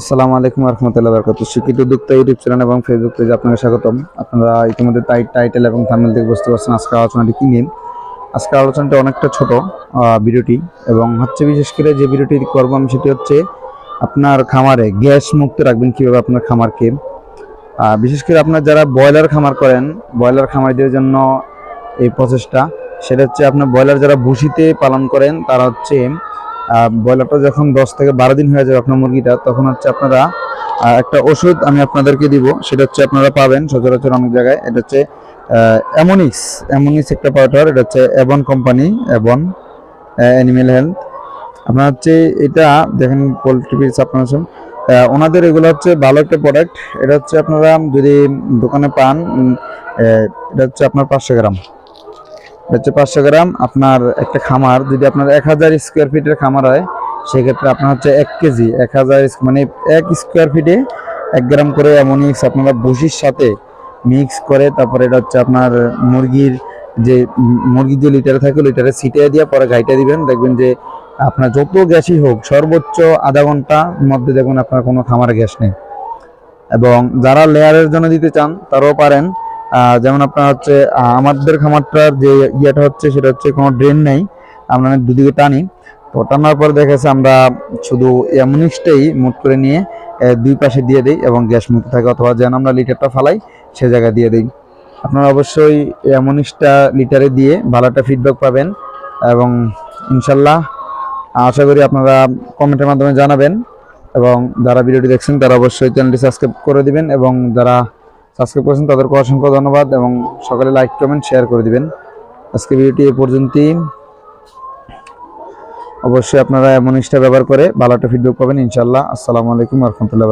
আসসালামু আলাইকুম রহমতুল্লাহ বরকাত শিক্ষিত, উদ্যোক্তা, ইউটিউব চ্যানেল এবং ফেসবুক পেজে আপনাকে স্বাগতম। আপনারা ইতিমধ্যে টাই, টাইটেল এবং থাম্বনেল থেকে বুঝতে পারছেন আজকের আলোচনাটি কি নিয়ে। আজকের আলোচনাটি অনেকটা ছোট ভিডিওটি, এবং হচ্ছে বিশেষ করে যে ভিডিওটি করব আমি সেটি হচ্ছে আপনার খামারে গ্যাস মুক্ত রাখবেন কীভাবে আপনার খামারকে। বিশেষ করে আপনার যারা ব্রয়লার খামার করেন, ব্রয়লার খামারিদের জন্য এই প্রসেসটা সেটা হচ্ছে আপনার ব্রয়লার যারা ভুসিতে পালন করেন, তারা হচ্ছে ব্রয়লারটা যখন দশ থেকে বারো দিন হয়ে যাবে আপনার মুরগিটা, তখন হচ্ছে আপনারা একটা ওষুধ আমি আপনাদেরকে দিব, সেটা হচ্ছে আপনারা পাবেন সচরাচর অনেক জায়গায়। এটা হচ্ছে অ্যামোনিক্স অ্যামোনিক্স একটা পাউডার এটা হচ্ছে অ্যাবন কোম্পানি অ্যাবন অ্যানিমেল হেলথ আপনার হচ্ছে এটা, দেখেন পোলট্রি পিস আপনার ওনাদের এগুলো হচ্ছে ভালো একটা প্রোডাক্ট এটা হচ্ছে আপনারা যদি দোকানে পান এটা হচ্ছে আপনার পাঁচশো গ্রাম। হচ্ছে পাঁচশো গ্রাম। আপনার একটা খামার, যদি আপনার এক হাজার স্কোয়ার ফিটের খামার হয়, সেক্ষেত্রে আপনার হচ্ছে এক কেজি, এক হাজার মানে এক স্কোয়ার ফিটে এক গ্রাম করে অ্যামোনিক্স আপনারা বসির সাথে মিক্স করে, তারপরে এটা হচ্ছে আপনার মুরগির যে মুরগির যে লিটারে থাকে লিটারে ছিটিয়ে দিয়ে পরে গাইটা দিবেন। দেখবেন যে আপনার যত গ্যাসই হোক, সর্বোচ্চ আধা ঘণ্টার মধ্যে দেখবেন আপনার কোনো খামার গ্যাস নেই। এবং যারা লেয়ারের জন্য দিতে চান, তারাও পারেন। যেমন আপনার হচ্ছে আমাদের খামারটার যে ইয়েটা হচ্ছে, সেটা হচ্ছে কোনো ড্রেন নেই। আমরা দুদিকে টানি। তো টানার পর দেখেছে আমরা শুধু অ্যামোনিক্সটাই মুট করে নিয়ে দুই পাশে দিয়ে দিই এবং গ্যাস মুক্ত থাকে অথবা যেন আমরা লিটারটা ফালাই, সে জায়গায় দিয়ে দিই। আপনারা অবশ্যই অ্যামোনিক্সটা লিটারে দিয়ে ভালো একটা ফিডব্যাক পাবেন এবং ইনশাল্লাহ আশা করি আপনারা কমেন্টের মাধ্যমে জানাবেন এবং যারা ভিডিওটি দেখছেন তারা অবশ্যই চ্যানেলটি সাবস্ক্রাইব করে দিবেন এবং যারা সাবস্ক্রাইব করেছেন, তাদেরকে অসংখ্য ধন্যবাদ এবং সকালে লাইক কমেন্ট শেয়ার করে দিবেন। আজকে ভিডিওটি এ পর্যন্তই। অবশ্যই আপনারা এমন ব্যবহার করে ভালো একটা ফিডব্যাক পাবেন ইনশাল্লাহ আসসালামু আলাইকুম রহমতুল্লাহ